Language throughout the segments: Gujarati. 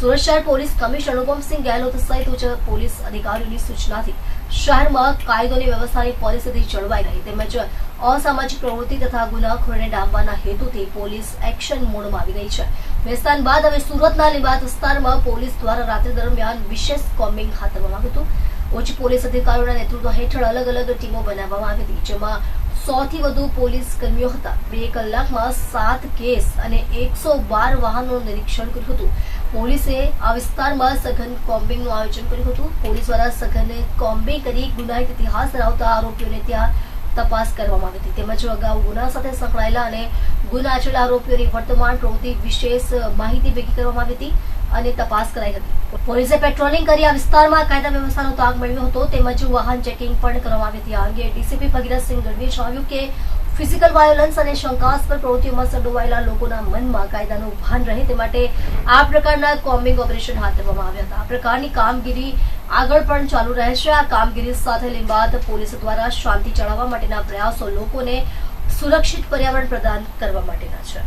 સુરત શહેર પોલીસ કમિશનર અનુપમસિંહ ગેહલોત સહિત ઉચ્ચ પોલીસ અધિકારીઓની સૂચનાથી શહેરમાં કાયદોની વ્યવસ્થાની પરિસ્થિતિ જળવાઈ રહી તેમજ અસામાજિક પ્રવૃત્તિ તથા ગુનાખોરીને ડામવાના હેતુથી પોલીસ એક્શન મોડમાં આવી ગઈ છે. વેસ્તાન બાદ હવે સુરતના લીંબાદ વિસ્તારમાં પોલીસ દ્વારા રાત્રિ દરમિયાન વિશેષ કોમ્બિંગ હાથ ધરવામાં આવ્યું હતું. ઉચ્ચ પોલીસ અધિકારીઓના નેતૃત્વ હેઠળ અલગ અલગ ટીમો બનાવવામાં આવી હતી, જેમાં સોથી વધુ પોલીસ કર્મીઓ હતા. બે કલાકમાં સાત કેસ અને એકસો બાર વાહનોનું નિરીક્ષણ કર્યું હતું. પોલીસે આ વિસ્તારમાં સઘન કોમ્બિંગનું આયોજન કર્યું હતું. પોલીસ દ્વારા સઘન કોમ્બિંગ કરી ગુનાહિત ઇતિહાસ ધરાવતા આરોપીઓને ત્યાં તપાસ કરવામાં આવી હતી. તેમજ અગાઉ ગુના સાથે સંકળાયેલા અને ગુના આચરેલા આરોપીઓની વર્તમાન પ્રવૃત્તિ વિશેષ માહિતી ભેગી કરવામાં આવી હતી અને તપાસ કરાઈ હતી. પોલીસે પેટ્રોલિંગ કરી આ વિસ્તારમાં કાયદા વ્યવસ્થાનો તાગ મેળવ્યો હતો. તેમજ વાહન ચેકિંગ પણ કરવામાં આવી હતી. આ અંગે ડીસીપી ભગીરથસિંહ ગઢવીએ જણાવ્યું કે ફિઝિકલ વાયોલન્સ અને શંકાસ્પદ પ્રવૃત્તિઓમાં સંડોવાયેલા લોકોના મનમાં કાયદાનું ભાન રહે તે માટે આ પ્રકારના કોમ્બિંગ ઓપરેશન હાથ ધરવામાં આવ્યા હતા. આ પ્રકારની કામગીરી આગળ પણ ચાલુ રહેશે આ કામગીરી સાથે લીંબાદ પોલીસ દ્વારા શાંતિ જાળવવા માટેના પ્રયાસો લોકોને સુરક્ષિત પર્યાવરણ પ્રદાન કરવા માટેના છે.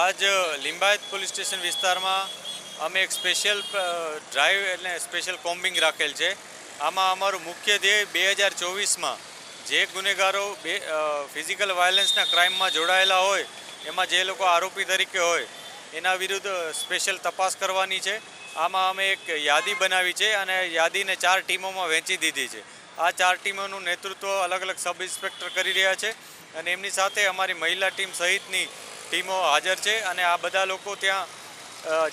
આજ લિંબાયત પોલીસ સ્ટેશન વિસ્તારમાં અમે એક સ્પેશિયલ ડ્રાઈવ એટલે સ્પેશિયલ કોમ્બિંગ રાખેલ છે. આમાં અમારું મુખ્ય ધ્યેય બે હજાર ચોવીસમાં જે ગુનેગારો બે ફિઝિકલ વાયલન્સના ક્રાઇમમાં જોડાયેલા હોય, એમાં જે લોકો આરોપી તરીકે હોય, એના વિરુદ્ધ સ્પેશિયલ તપાસ કરવાની છે. આમાં અમે એક યાદી બનાવી છે અને યાદીને ચાર ટીમોમાં વહેંચી દીધી છે. આ ચાર ટીમોનું નેતૃત્વ અલગ અલગ સબ ઇન્સ્પેક્ટર કરી રહ્યા છે અને એમની સાથે અમારી મહિલા ટીમ સહિતની ટીમો હાજર છે અને આ બધા લોકો ત્યાં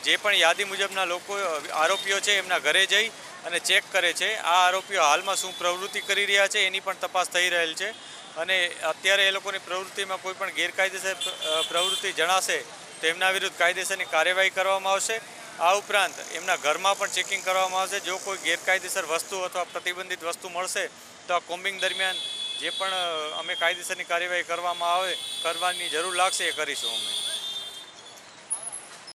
જે પણ યાદી મુજબના લોકો આરોપીઓ છે એમના ઘરે જઈ અને ચેક કરે છે આ આરોપીઓ હાલમાં શું પ્રવૃત્તિ કરી રહ્યા છે એની પણ તપાસ થઈ રહેલ છે. અને અત્યારે એ લોકોની પ્રવૃત્તિમાં કોઈ પણ ગેરકાયદેસર પ્રવૃત્તિ જણાશે તો એમના વિરુદ્ધ કાયદેસરની કાર્યવાહી કરવામાં આવશે. આ ઉપરાંત એમના ઘરમાં પણ ચેકિંગ કરવામાં આવશે. જો કોઈ ગેરકાયદેસર વસ્તુ અથવા પ્રતિબંધિત વસ્તુ મળશે, તો આ કોમ્બિંગ દરમિયાન જે પણ અમે કાયદેસરની કાર્યવાહી કરવામાં આવે, કરવાની જરૂર લાગશે, એ કરીશું અમે.